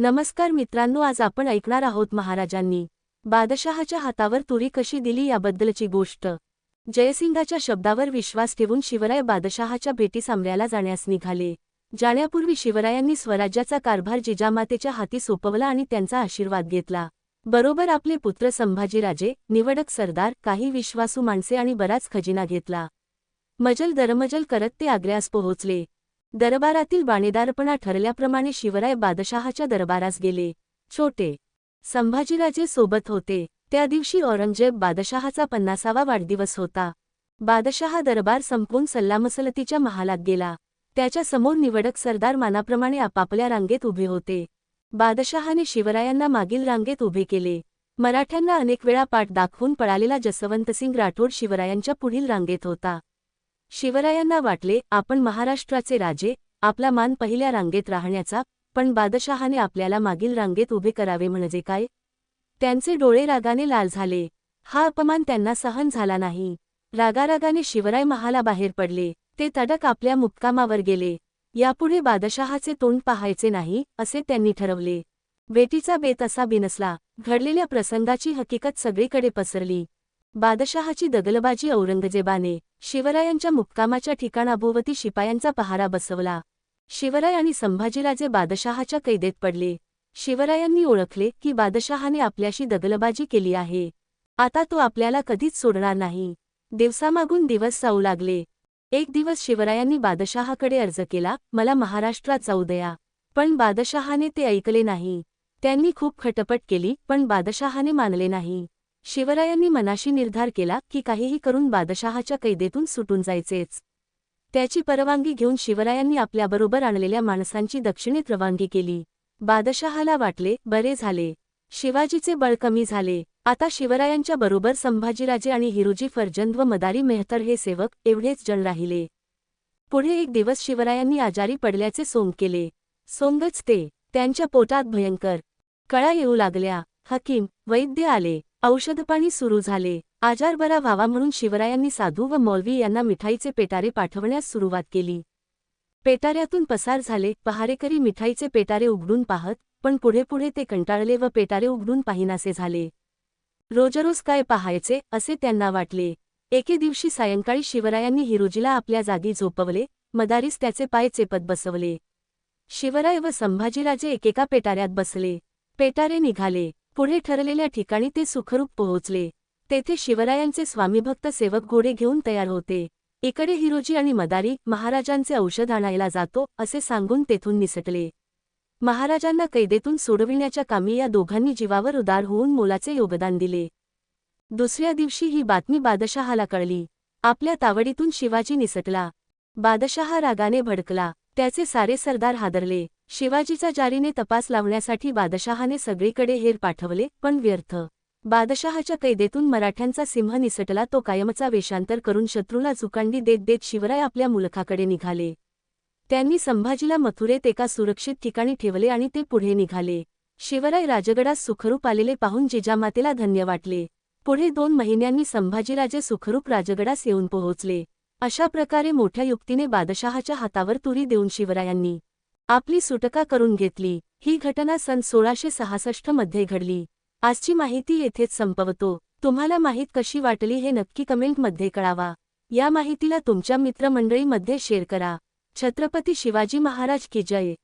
नमस्कार मित्रांनो आज आपण ऐकणार आहोत महाराजांनी बादशहाच्या हातावर तुरी कशी दिली याबद्दलची गोष्ट. जयसिंगाच्या शब्दावर विश्वास ठेवून शिवराय बादशहाच्या भेटी सामऱ्याला जाण्यास निघाले. जाण्यापूर्वी शिवरायांनी स्वराज्याचा कारभार जिजामातेच्या हाती सोपवला आणि त्यांचा आशीर्वाद घेतला. बरोबर आपले पुत्र संभाजीराजे निवडक सरदार काही विश्वासू माणसे आणि बराच खजिना घेतला. मजल दरमजल करत ते आग्र्यास पोहोचले. दरबारातील बाणेदारपणा ठरल्याप्रमाणे शिवराय बादशहाच्या दरबारास गेले. छोटे संभाजीराजे सोबत होते. त्या दिवशी औरंगजेब बादशहाचा पन्नासावा वाढदिवस होता. बादशहा दरबार संपवून सल्लामसलतीच्या महालात गेला. त्याच्यासमोर निवडक सरदार मानाप्रमाणे आपापल्या रांगेत उभे होते. बादशहाने शिवरायांना मागील रांगेत उभे केले. मराठ्यांना अनेक वेळा पाठ दाखवून पळालेला जसवंतसिंग राठोड शिवरायांच्या पुढील रांगेत होता. शिवरायांना वाटले आपण महाराष्ट्राचे राजे आपला मान पहिल्या रांगेत राहण्याचा पण बादशहाने आपल्याला मागील रांगेत उभे करावे म्हणजे काय? त्यांचे डोळे रागाने लाल झाले. हा अपमान त्यांना सहन झाला नाही. रागारागाने शिवराय महाला बाहेर पडले. ते तडक आपल्या मुक्कामावर गेले. यापुढे बादशहाचे तोंड पाहायचे नाही असे त्यांनी ठरवले. बेटीचा बेत असा बिनसला. घडलेल्या प्रसंगाची हकीकत सगळीकडे पसरली. बादशहाची दगलबाजी औरंगजेबाने शिवरायांच्या मुक्कामाच्या ठिकाणाभोवती शिपायांचा पहारा बसवला. शिवराय आणि संभाजीराजे बादशहाच्या कैदेत पडले. शिवरायांनी ओळखले की बादशहाने आपल्याशी दगलबाजी केली आहे. आता तो आपल्याला कधीच सोडणार नाही. दिवसामागून दिवस जाऊ लागले. एक दिवस शिवरायांनी बादशहाकडे अर्ज केला मला महाराष्ट्रात जाऊ द्या. पण बादशहाने ते ऐकले नाही. त्यांनी खूप खटपट केली पण बादशहाने मानले नाही. शिवरायांनी मनाशी निर्धार केला की काहीही करून बादशहाच्या कैदेतून सुटून जायचेच. त्याची परवानगी घेऊन शिवरायांनी आपल्याबरोबर आणलेल्या माणसांची दक्षिणेत रवानगी केली. बादशहाला वाटले बरे झाले. शिवाजीचे बळ कमी झाले. आता शिवरायांच्या बरोबर संभाजीराजे आणि हिरुजी फर्जंद व मदारी मेहतर हे सेवक एवढेच जण राहिले. पुढे एक दिवस शिवरायांनी आजारी पडल्याचे सोंग केले. सोंगच ते. त्यांच्या पोटात भयंकर कळा येऊ लागल्या. हकीम वैद्य आले. औषधपाणी सुरू झाले. आजार बरा व्हावा म्हणून शिवरायांनी साधू व मौलवी यांना मिठाईचे पेटारे पाठवण्यास सुरुवात केली. पेटाऱ्यातून पसार झाले. पहारेकरी मिठाईचे पेटारे उघडून पाहत पण पुढे पुढे ते कंटाळले व पेटारे उघडून पाहिनासे झाले. रोजरोज काय पाहायचे असे त्यांना वाटले. एके दिवशी सायंकाळी शिवरायांनी हिरोजीला आपल्या जागी झोपवले मदारीस त्याचे पाय चेपत बसवले. शिवराय व संभाजीराजे एकेका पेटाऱ्यात बसले. पेटारे निघाले. पुढे ठरलेल्या ठिकाणी ते सुखरूप पोहोचले. तेथे शिवरायांचे स्वामीभक्त सेवक घोडे घेऊन तयार होते. इकडे हिरोजी आणि मदारी महाराजांचे औषध आणायला जातो असे सांगून तेथून निसटले. महाराजांना कैदेतून सोडविण्याच्या कामी या दोघांनी जीवावर उदार होऊन मोलाचे योगदान दिले. दुसऱ्या दिवशी ही बातमी बादशहाला कळली. आपल्या तावडीतून शिवाजी निसटला. बादशहा रागाने भडकला. त्याचे सारे सरदार हादरले. शिवाजीचा जारीने तपास लावण्यासाठी बादशहाने सगळीकडे हेर पाठवले पण व्यर्थ. बादशहाच्या कैदेतून मराठ्यांचा सिंह निसटला तो कायमचा वेषांतर करून शत्रूला चुकांडी देत देत शिवराय आपल्या मुलखाकडे निघाले. त्यांनी संभाजीला मथुरेत एका सुरक्षित ठिकाणी ठेवले आणि ते पुढे निघाले. शिवराय राजगडास सुखरूप आलेले पाहून जिजामातेला धन्य वाटले. पुढे दोन महिन्यांनी संभाजीराजे सुखरूप राजगडास येऊन पोहोचले. अशा प्रकारे मोठ्या युक्तीने बादशहाच्या हातावर तुरी देऊन शिवरायांनी आपली सुटका करून घेतली. ही घटना सन सोळाशे सहासष्टमध्ये घडली. आजची माहिती येथेच संपवतो. तुम्हाला माहीत कशी वाटली हे नक्की कमेंटमध्ये कळावा. या माहितीला तुमच्या मित्रमंडळीमध्ये शेअर करा. छत्रपती शिवाजी महाराज की जय.